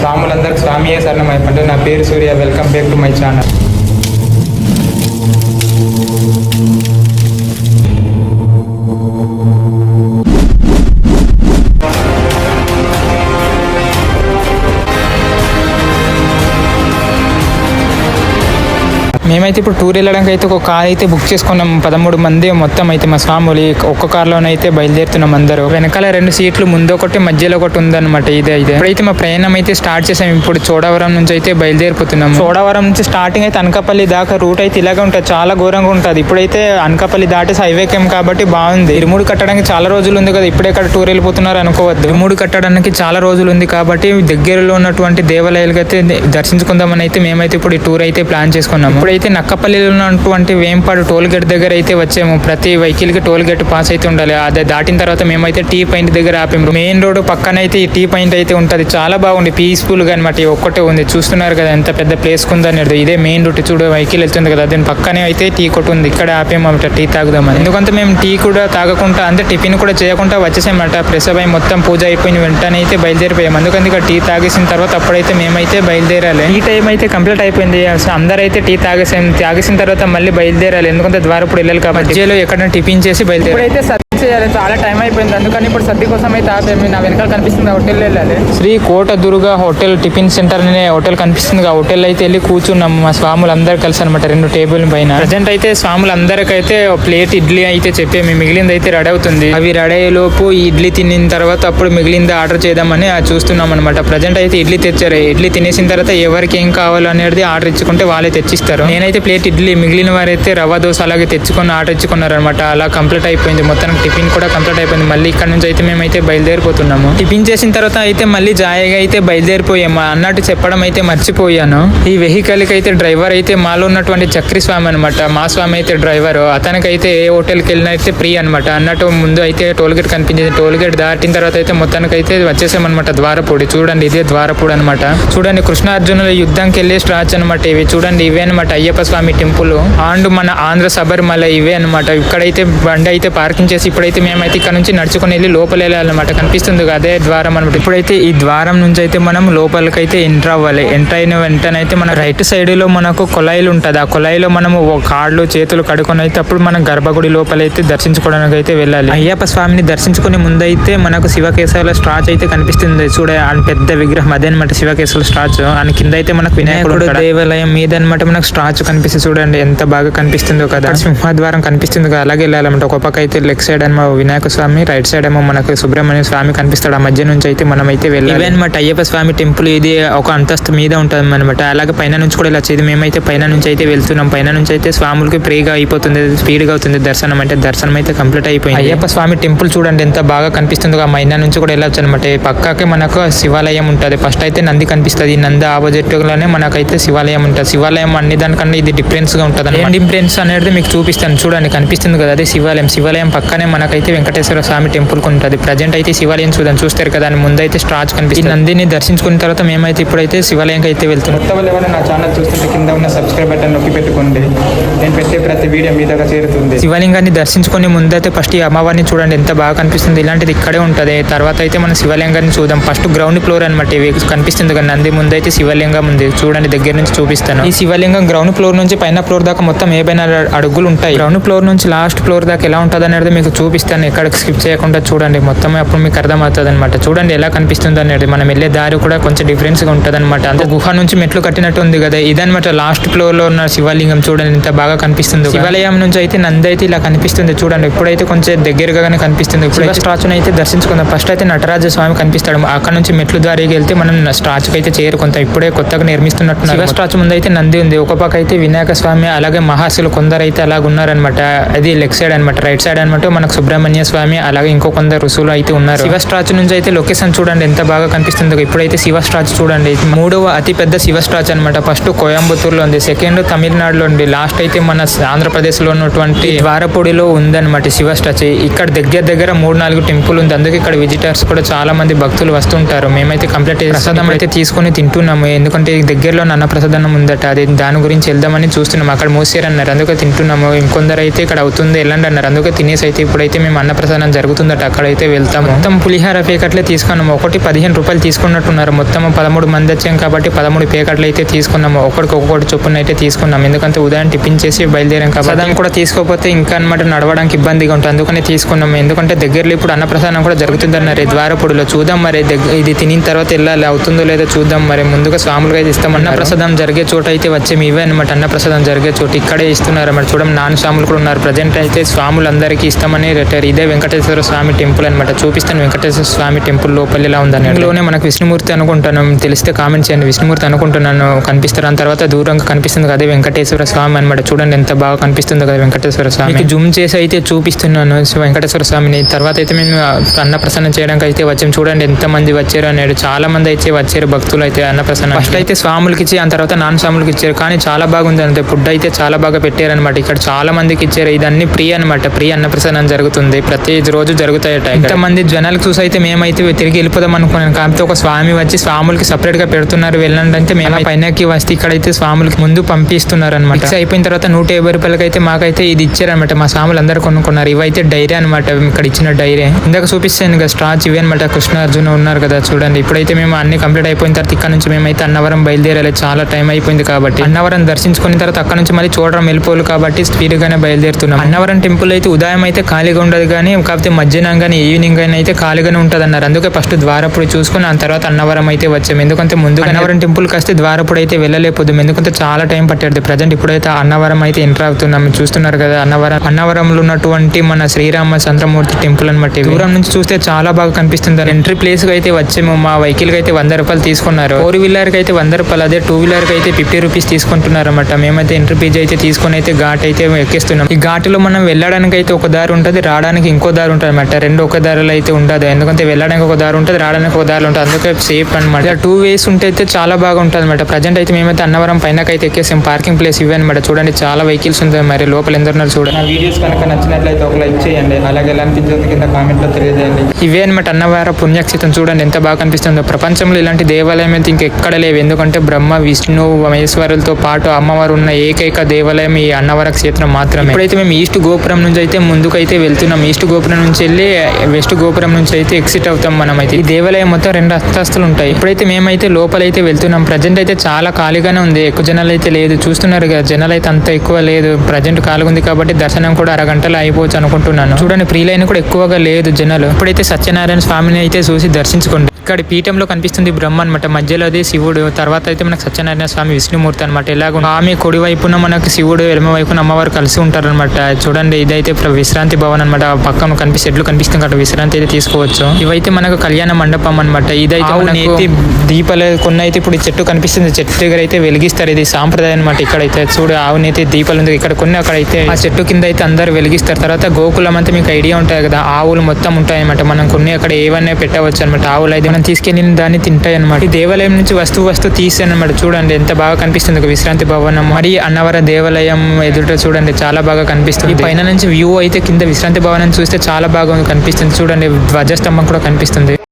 స్వాములందరికీ స్వామియే శరణం అయిపోయింది నా పేరు Surya welcome back to my channel మేమైతే ఇప్పుడు టూర్ వెళ్ళడానికి అయితే ఒక కార్ అయితే బుక్ చేసుకున్నాం. పదమూడు మంది మొత్తం అయితే మా స్వాములు. ఒక్క కార్లోనైతే బయలుదేరుతున్నాం అందరూ. వెనకాల రెండు సీట్లు ముందు ఒకటి మధ్యలో ఒకటి ఉందన్నమాట ఇదే అయితే ఇప్పుడైతే మా ప్రయాణం అయితే స్టార్ట్ చేసాం. ఇప్పుడు చోడవరం నుంచి అయితే బయలుదేరిపోతున్నాం చోడవరం నుంచి స్టార్టింగ్ అయితే అనకాపల్లి దాకా రూట్ అయితే ఇలాగే ఉంటుంది. చాలా ఘోరంగా ఉంటుంది. ఇప్పుడైతే అనకాపల్లి దాటేసి హైవే కేమ్ కాబట్టి బాగుంది. ఇరుముడు కట్టడానికి చాలా రోజులు ఉంది కదా. ఇప్పుడే ఇక్కడ టూర్ వెళ్ళిపోతున్నారు అనుకోవద్దు. ఇరుముడు కట్టడానికి చాలా రోజులు ఉంది కాబట్టి దగ్గరలో ఉన్నటువంటి దేవాలయాలకు అయితే దర్శించుకుందామని అయితే మేమైతే ఇప్పుడు ఈ టూర్ అయితే ప్లాన్ చేసుకున్నాం ఇప్పుడైతే అయితే నక్కపల్లిలో ఉన్నటువంటి వేంపాడు టోల్ గేట్ దగ్గర అయితే వచ్చాము. ప్రతి వెహికల్కి టోల్ గేట్ పాస్ అయితే ఉండాలి. అదే దాటిన తర్వాత మేమైతే టీ పాయింట్ దగ్గర ఆపాము. మెయిన్ రోడ్ పక్కన అయితే ఈ టీ పాయింట్ అయితే ఉంటుంది. చాలా బాగుంది. పీస్ఫుల్గా అనమాట ఒక్కటే ఉంది. చూస్తున్నారు కదా ఎంత పెద్ద ప్లేస్ ఉందనేది ఇదే మెయిన్ రూట్ చూడు వెహికల్ వెళ్తుంది కదా. దీని పక్కనే అయితే టీ కొట్టు ఉంది. ఇక్కడ ఆపేమట టీ తాగుదామని. ఎందుకంటే మేము టీ కూడా తాగకుండా అంటే టిఫిన్ కూడా చేయకుండా వచ్చేసామట ప్రెస్ మొత్తం పూజ అయిపోయిన వెంటనే అయితే బయలుదేరిపోయాము. అందుకని ఇక టీ తాగేసిన తర్వాత అప్పుడైతే మేమైతే బయలుదేరాలి. ఈ టైం అయితే కంప్లీట్ అయిపోయింది. అసలు అందరైతే టీ తాగేసి తాగేసిన తర్వాత మళ్ళీ బయలుదేరాలి. ఎందుకంటే ద్వారప్పుడు వెళ్ళాలి కాబట్టి. మధ్యలో ఎక్కడైనా టిఫిన్ చేసి బయలుదేరాలి. చేయాలి. చాలా టైం అయిపోయింది. అందుకని ఇప్పుడు సర్ది కోసం అయితే ఆపాము నా వెనకాల కనిపిస్తుంది హోటల్ వెళ్ళాలి. Sri Kota Durga hotel tiffin centre అనే హోటల్ కనిపిస్తుంది. ఆ హోటల్ అయితే వెళ్ళి కూర్చున్నాం. మా స్వాములు అందరు కలిసి అనమాట రెండు టేబుల్ పైన. ప్రజెంట్ అయితే స్వాములు అందరికైతే ప్లేట్ ఇడ్లీ అయితే చెప్పాము మిగిలింది అయితే రెడీ అవుతుంది. అవి రెడీ లోపు ఇడ్లీ తినిన తర్వాత అప్పుడు మిగిలింది ఆర్డర్ చేద్దామని చూస్తున్నాం అనమాట ప్రజెంట్ అయితే ఇడ్లీ తెచ్చారు. ఇడ్లీ తినేసిన తర్వాత ఎవరికి ఏం కావాలనేది ఆర్డర్ ఇచ్చుకుంటే వాళ్ళే తెచ్చిస్తారు. నేనైతే ప్లేట్ ఇడ్లీ మిగిలిన వారైతే రవ్వ దోశ అలాగే తెచ్చుకొని ఆర్డర్ ఇచ్చుకున్నారు అనమాట అలా కంప్లీట్ అయిపోయింది. మొత్తం టిఫిన్ కూడా కంప్లీట్ అయిపోయింది. మళ్ళీ ఇక్కడ నుంచి అయితే మేమైతే బయలుదేరిపోతున్నాము. టిఫిన్ చేసిన తర్వాత అయితే మళ్ళీ జాయిగా అయితే బయలుదేరిపోయాము. అన్నట్టు చెప్పడం అయితే మర్చిపోయాను. ఈ వెహికల్కి అయితే డ్రైవర్ అయితే మాలో ఉన్నటువంటి చక్రి స్వామి అనమాట మా స్వామి అయితే డ్రైవర్. అతనికైతే ఏ హోటల్కి వెళ్ళినా అయితే ఫ్రీ అనమాట అన్నట్టు ముందు అయితే టోల్ గేట్ కనిపించింది. టోల్ గేట్ దాటిన తర్వాత అయితే మొత్తానికి అయితే వచ్చేసామన్నమాట. ద్వారపూడి. చూడండి ఇదే ద్వారపూడి అనమాట చూడండి కృష్ణార్జునుల యుద్ధంకి వెళ్ళే స్టాచ్ అనమాట ఇవి. చూడండి ఇవే అనమాట అయ్యప్ప స్వామి టెంపుల్. అండ్ మన ఆంధ్ర శబరిమల ఇవే అనమాట ఇక్కడైతే బండి అయితే పార్కింగ్ చేసి ఇప్పుడైతే మేమైతే ఇక్కడ నుంచి నడుచుకుని వెళ్ళి లోపల వెళ్ళాలన్నమాట. కనిపిస్తుంది కదా, అదే ద్వారం అనమాట ఇప్పుడైతే ఈ ద్వారం నుంచి అయితే మనం లోపలికి అయితే ఎంటర్ అవ్వాలి. ఎంటర్ అయిన వెంటనే అయితే మన రైట్ సైడ్లో మనకు కొలాయిలు ఉంటుంది. ఆ కొలాయిలో మనము ఓ కాళ్ళు చేతులు కడుకొని అయితే అప్పుడు మనం గర్భగుడి లోపల అయితే దర్శించుకోవడానికి అయితే వెళ్ళాలి. అయ్యప్ప స్వామిని దర్శించుకునే ముందైతే మనకు శివకేశవుల స్టాచ్ అయితే కనిపిస్తుంది. చూడ పెద్ద విగ్రహం అదే అనమాట శివకేశవుల స్టాచ్. అని కింద అయితే మనకు వినాయకుడు దేవాలయం మీద అనమాట మనకు స్టాచ్ కనిపిస్తుంది. చూడండి ఎంత బాగా కనిపిస్తుందో కదా. సింహద్వారం కనిపిస్తుంది కదా అలాగే వెళ్ళాలన్నమాట. ఒక పక్క అయితే లెఫ్ట్ సైడ్ ఏమో వినాయక స్వామి రైట్ సైడ్ ఏమో మనకు సుబ్రహ్మణ్య స్వామి కనిపిస్తాడు. ఆ మధ్య నుంచి అయితే మనం అయితే వెళ్ళాలి. ఇవే అనమాట అయ్యప్ప స్వామి టెంపుల్ ఇది ఒక అంతస్తు మీద ఉంటుంది అనమాట అలాగే పైన నుంచి కూడా ఇలా చేయదు మేమైతే పైన నుంచి అయితే వెళ్తున్నాం. పైన నుంచి అయితే స్వాములకి ఫ్రీగా అయిపోతుంది స్పీడ్గా అవుతుంది దర్శనం అంటే దర్శనం అయితే కంప్లీట్ అయిపోయింది. అయ్యప్ప స్వామి టెంపుల్ చూడండి ఎంత బాగా కనిపిస్తుందో. ఆ మైనా నుంచి కూడా వెళ్ళొచ్చు అనమాట పక్కకే మనకు శివాలయం ఉంటుంది. ఫస్ట్ అయితే నంది కనిపిస్తుంది. ఈ నంది ఆపోజిట్లోనే మనకైతే శివాలయం ఉంటుంది. శివాలయం అన్ని దానికన్నా ఇది డిఫరెన్స్గా ఉంటుంది డిఫరెన్స్ అనేది మీకు చూపిస్తాను. చూడండి కనిపిస్తుంది కదా అదే శివాలయం. శివాలయం పక్కనే మనకైతే వెంకటేశ్వర స్వామి టెంపుల్ ఉంటుంది ప్రజెంట్ అయితే శివాలయం చూద్దాం. చూస్తారు కదా దాని ముందైతే స్టార్చ్ కనిపిస్తుంది. నందిని దర్శించుకున్న తర్వాత మేమైతే ఇప్పుడైతే శివాలయంకి అయితే వెళ్తున్నాం. కొత్త వాళ్ళు ఎవరైనా నా ఛానల్ చూస్తుంటే కింద ఉన్న సబ్స్క్రైబ్ బటన్ నొక్కి పెట్టుకోండి. నేను పెట్టే ప్రతి వీడియో మీ దగ్గర చేరుతుంది. శివలింగాన్ని దర్శించుకునే ముందైతే ఫస్ట్ ఈ అమ్మవారిని చూడండి. ఎంత బాగా కనిపిస్తుంది. ఇలాంటిది ఇక్కడే ఉంటుంది. తర్వాత అయితే మనం శివలింగాన్ని చూద్దాం. ఫస్ట్ గ్రౌండ్ ఫ్లోర్ అనమాట ఇవి. కనిపిస్తుంది కదా నంది. ముందైతే శివలింగం ఉంది. చూడండి దగ్గర నుంచి చూపిస్తాను. ఈ శివలింగం గ్రౌండ్ ఫ్లోర్ నుంచి పైన ఫ్లోర్ దాకా మొత్తం ఏవైనా అడుగులు ఉంటాయి? గ్రౌండ్ ఫ్లోర్ నుంచి లాస్ట్ ఫ్లోర్ దాకా ఎలా ఉంటుంది అనేది మీకు చూపిస్తాను ఎక్కడికి స్కిప్ చేయకుండా చూడండి. మొత్తం అప్పుడు మీకు అర్థమవుతుంది అనమాట చూడండి ఎలా కనిపిస్తుంది అనేది. మనం వెళ్ళే దారి కూడా కొంచెం డిఫరెన్స్గా ఉంటుంది అనమాట అంత గుహ నుంచి మెట్లు కట్టినట్టు ఉంది కదా. ఇదనమాట లాస్ట్ ఫ్లోర్లో ఉన్న శివలింగం చూడండి. ఎంత బాగా కనిపిస్తుంది శివాలయం నుంచి అయితే నంది అయితే ఇలా కనిపిస్తుంది చూడండి. ఇప్పుడైతే కొంచెం దగ్గరగానే కనిపిస్తుంది. ఇప్పుడు స్టాచ్యూని అయితే దర్శించుకుందాం. ఫస్ట్ అయితే నటరాజ స్వామి కనిపిస్తాడు. అక్కడ నుంచి మెట్లు దారికి వెళ్తే మనం స్టాచ్యూకి అయితే చేరుకుంటాం ఇప్పుడే కొత్తగా నిర్మిస్తున్నట్టు శివ స్టాచ్యూ ముందు అయితే నంది ఉంది. ఒక పక్క అయితే వినాయక స్వామి అలాగే మహాశిలు కొందరు అయితే అలాగ ఉన్నారనమాట అది లెగ్ సైడ్ అనమాట రైట్ సైడ్ అనమాట మనకు సుబ్రహ్మణ్య స్వామి అలాగే ఇంకో కొందరు ఋషులు అయితే ఉన్నారు. శివ స్టాచ్యూ నుంచి అయితే లొకేషన్ చూడండి ఎంత బాగా కనిపిస్తుందో. ఇప్పుడైతే శివ స్టాచ్యూ చూడండి. మూడవ అతి పెద్ద శివ స్టాచ్యూ అనమాట ఫస్ట్ కోయంబత్తూరులో ఉంది. సెకండ్ తమిళనాడులో ఉంది. లాస్ట్ అయితే మన ఆంధ్రప్రదేశ్లో ఉన్నటువంటి ద్వారపూడిలో ఉందన్నమాట శివ స్టాచ్యూ ఇక్కడ దగ్గర దగ్గర మూడు నాలుగు టెంపుల్ ఉంది. అందుకే ఇక్కడ విజిటర్స్ కూడా చాలా మంది భక్తులు వస్తుంటారు. మేమైతే కంప్లీట్ ప్రసాదం అయితే తీసుకొని తింటున్నాము. ఎందుకంటే దగ్గరలో నన్న ప్రసాదం ఉందట. అది దాని గురించి వెళ్దామని చూస్తున్నాం అక్కడ మూసేరన్నారు. అందుకే తింటున్నాము. ఇంకొందరు అయితే ఇక్కడ అవుతుంది. వెళ్ళండి అన్నారు. అందుకే తినేసి అయితే ఇప్పుడు ఎప్పుడైతే మేము అన్నప్రసాదం జరుగుతుందట. అక్కడైతే వెళ్తాము. మొత్తం పులిహార పేకట్లే తీసుకున్నాము. ఒకటి పదిహేను రూపాయలు తీసుకున్నట్టున్నారు. మొత్తం పదమూడు మంది వచ్చాం కాబట్టి పదమూడు పేకట్లు అయితే తీసుకున్నాము. ఒకటికి ఒక్కొక్కటి చొప్పున అయితే తీసుకున్నాం ఎందుకంటే ఉదయం టిఫిన్ చేసి బయలుదేరాం కాబట్టి ప్రసాదం కూడా తీసుకోకపోతే ఇంకా అనమాట నడవడానికి ఇబ్బందిగా ఉంటుంది. అందుకని తీసుకున్నాము. ఎందుకంటే దగ్గరలో ఇప్పుడు అన్నప్రసాదం కూడా జరుగుతుందన్నారు. ద్వారపూడిలో చూద్దాం మరి. ఇది తినిన తర్వాత వెళ్ళాలి. అవుతుందో లేదో చూద్దాం మరి. ముందుగా స్వాములుగా అయితే ఇస్తాం. అన్నప్రసాదం జరిగే చోట అయితే వచ్చే ఇవే అనమాట అన్నప్రసాదం జరిగే చోటు ఇక్కడే ఇస్తున్నారు మరి చూడం నాన్ స్వాములు కూడా ఉన్నారు. ప్రజెంట్ అయితే స్వాములు అందరికీ ఇస్తామని రిటైర్ ఇదే వెంకటేశ్వర స్వామి టెంపుల్ అనమాట చూపిస్తాను వెంకటేశ్వర స్వామి టెంపుల్ లోపల ఇలా ఉందని ఇందులోనే మనకు విష్ణుమూర్తి అనుకుంటాను తెలిస్తే కామెంట్ చేయండి. విష్ణుమూర్తి అనుకుంటున్నాను కనిపిస్తారు దాని తర్వాత దూరంగా కనిపిస్తుంది కదా వెంకటేశ్వర స్వామి అనమాట చూడండి ఎంత బాగా కనిపిస్తుందో కదా వెంకటేశ్వర స్వామి. జూమ్ చేసి అయితే చూపిస్తున్నాను వెంకటేశ్వర స్వామిని. తర్వాత అయితే మేము అన్నప్రసన్నం చేయడానికి అయితే వచ్చాము చూడండి ఎంత మంది వచ్చారు అనేది చాలా మంది అయితే వచ్చారు భక్తులు అయితే అన్నప్రసన్నం ఫస్ట్ అయితే స్వాములకి ఇచ్చి ఆ తర్వాత నాన్ స్వాములకి ఇచ్చారు. కానీ చాలా బాగుంది అంతే ఫుడ్ అయితే చాలా బాగా పెట్టారనమాట ఇక్కడ చాలా మందికి ఇచ్చారు. ఇదన్నీ ఫ్రీ అనమాట ఫ్రీ అన్నప్రసన్నం జరుగుతుంది. ప్రతి రోజు జరుగుతాయట ఇంత మంది జనాలకు చూసి అయితే మేమైతే తిరిగి వెళ్ళిపోదాం అనుకున్నాను కాకపోతే ఒక స్వామి వచ్చి స్వాములకి సపరేట్గా పెడుతున్నారు. వెళ్ళండి అంటే మేము పైనకి వస్తే ఇక్కడైతే స్వాములకి ముందు పంపిస్తున్నారు అనమాట అయిపోయిన తర్వాత నూట యాభై రూపాయలకి అయితే మాకైతే ఇది ఇచ్చారనమాట మా స్వాములు అందరూ కొనుక్కున్నారు. ఇవైతే డైరీ అనమాట ఇక్కడ ఇచ్చిన డైరీ. ఇందాక చూపిస్తాను కదా స్టార్చ్ ఇవి అనమాట కృష్ణ అర్జున్ ఉన్నారు కదా చూడండి. ఇప్పుడైతే మేము అన్ని కంప్లీట్ అయిపోయిన తర్వాత ఇక్కడ నుంచి మేమైతే అన్నవరం బయలుదేరాలి. చాలా టైం అయిపోయింది కాబట్టి. అన్నవరం దర్శించుకున్న తర్వాత అక్కడ నుంచి మళ్ళీ చూడడం వెళ్ళిపోవాలి కాబట్టి స్పీడ్ గానే బయలుదేరుతున్నాం. అన్నవరం టెంపుల్ అయితే ఉదయం అయితే ఖాళీగా ఉండదు కానీ కాకపోతే మధ్యాహ్నం కానీ ఈవినింగ్ అయినా అయితే ఖాళీగానే ఉంటుంది అన్నారు అందుకే ఫస్ట్ ద్వారపుడు చూసుకుని ఆ తర్వాత అన్నవరం అయితే వచ్చాము ఎందుకంటే ముందు అన్నవరం టెంపుల్ కాస్తే ద్వారపుడు అయితే వెళ్ళలేకపోదు. ఎందుకంటే చాలా టైం పట్టేది. ప్రజెంట్ ఇప్పుడైతే అన్నవరం అయితే ఎంటర్ అవుతున్నాం. చూస్తున్నారు కదా అన్నవరం అన్నవరంలో ఉన్నటువంటి మన శ్రీరామ చంద్రమూర్తి టెంపుల్ అనమాట. దూరం నుంచి చూస్తే చాలా బాగా కనిపిస్తుంది. ఎంట్రీ ప్లేస్కి అయితే వచ్చాము. మా వెహికల్కి అయితే వంద రూపాయలు తీసుకున్నారు. ఫోర్ వీలర్కి అయితే వంద రూపాయలు అదే టూ వీలర్కి అయితే ఫిఫ్టీ రూపీస్ తీసుకుంటున్నారు అనమాట మేమైతే ఎంట్రీ పేజ్ అయితే తీసుకొని అయితే ఘాట్ అయితే ఎక్కిస్తున్నాం. ఈ ఘాట్లో మనం వెళ్ళడానికి అయితే ఒక దారి ఉంటుంది. రావడానికి ఇంకో దారి ఉంటుంది అనమాట రెండు ఒక దారిలో అయితే ఉండదు. ఎందుకంటే వెళ్ళడానికి ఒక దారి ఉంటుంది రావడానికి ఒక దారి ఉంటుంది. అందుకే సేఫ్ అనమాట టూ వేస్ ఉంటే అయితే చాలా బాగా ఉంటుంది అనమాట ప్రజెంట్ అయితే మేమైతే అన్నవరం పైనకైతే ఎక్కేసాం. పార్కింగ్ ప్లేస్ ఇవే అనమాట చూడండి చాలా వెహికల్స్ ఉంటాయి మరి. లోపల ఎందరున్నారు చూడండి. నా వీడియోస్ కనుక నచ్చినట్లయితే ఒక లైక్ చేయండి. అలాగే ఎలా అనిపించింది కింద కామెంట్లో తెలియజేయండి. ఇవే అనమాట అన్నవరం పుణ్యక్షేత్రం. చూడండి ఎంత బాగా కనిపిస్తుందో. ప్రపంచంలో ఇలాంటి దేవాలయం అయితే ఇంకెక్కడ లేవు. ఎందుకంటే బ్రహ్మ విష్ణు మహేశ్వరులతో పాటు అమ్మవారు ఉన్న ఏకైక దేవాలయం ఈ అన్నవర క్షేత్రం మాత్రమే. ఇప్పుడైతే మేము ఈస్ట్ గోపురం నుంచి అయితే ముందుకైతే వెళ్తున్నాం. ఈస్ట్ గోపురం నుంచి వెళ్ళి వెస్ట్ గోపురం నుంచి అయితే ఎక్సిట్ అవుతాం మనం అయితే. ఈ దేవాలయం మొత్తం రెండు అంతస్తులు ఉంటాయి. ఇప్పుడైతే మేమైతే లోపలైతే వెళ్తున్నాం. ప్రజెంట్ అయితే చాలా ఖాళీగానే ఉంది. ఎక్కువ జనాలు అయితే లేదు. చూస్తున్నారు కదా జనాలు అయితే అంత ఎక్కువ లేదు. ప్రజెంట్ ఖాళీగా ఉంది కాబట్టి దర్శనం కూడా అరగంటలో అయిపోవచ్చు అనుకుంటున్నాను. చూడండి ప్రీ లైన్ కూడా ఎక్కువగా లేదు జనాలు. ఇప్పుడైతే సత్యనారాయణ స్వామిని అయితే చూసి దర్శించుకోండి. ఇక్కడ పీఠంలో కనిపిస్తుంది బ్రహ్మ అనమాట మధ్యలో అది శివుడు. తర్వాత అయితే మనకు సత్యనారాయణ స్వామి విష్ణుమూర్తి అనమాట ఎలాగో స్వామి కుడి వైపున మనకు శివుడు ఎడమ వైపున అమ్మవారు కలిసి ఉంటారనమాట చూడండి ఇదైతే విశ్రాంతి భవన్ అనమాట పక్కన కనిపిస్తే ఎట్లు కనిపిస్తుంది అక్కడ విశ్రాంతి అయితే తీసుకోవచ్చు. ఇవైతే మనకు కళ్యాణ మండపం అనమాట ఇదైతే మనకు దీపాలు కొన్ని అయితే ఇప్పుడు ఈ చెట్టు కనిపిస్తుంది. చెట్టు దగ్గర అయితే వెలిగిస్తారు. ఇది సాంప్రదాయం అనమాట ఇక్కడైతే. చూడు ఆవునైతే దీపాలు ఉంది. ఇక్కడ కొన్ని అక్కడైతే ఆ చెట్టు కింద అయితే అందరు వెలిగిస్తారు. తర్వాత గోకులం అంతా మీకు ఐడియా ఉంటుంది కదా. ఆవులు మొత్తం ఉంటాయి అనమాట మనం కొన్ని అక్కడ ఏవన్నా పెట్టవచ్చు అనమాట ఆవులు అయితే మనం తీసుకెళ్ళిన దాన్ని తింటాయి అనమాట ఈ దేవాలయం నుంచి వస్తువు వస్తువు తీసాను అనమాట చూడండి ఎంత బాగా కనిపిస్తుంది. విశ్రాంతి భవనం. మరి అన్నవర దేవాలయం ఎదుట చూడండి. చాలా బాగా కనిపిస్తుంది. పైన నుంచి వ్యూ అయితే కింద విశ్రాంతి భవనం చూస్తే చాలా బాగా కనిపిస్తుంది. చూడండి ధ్వజస్తంభం కూడా కనిపిస్తుంది.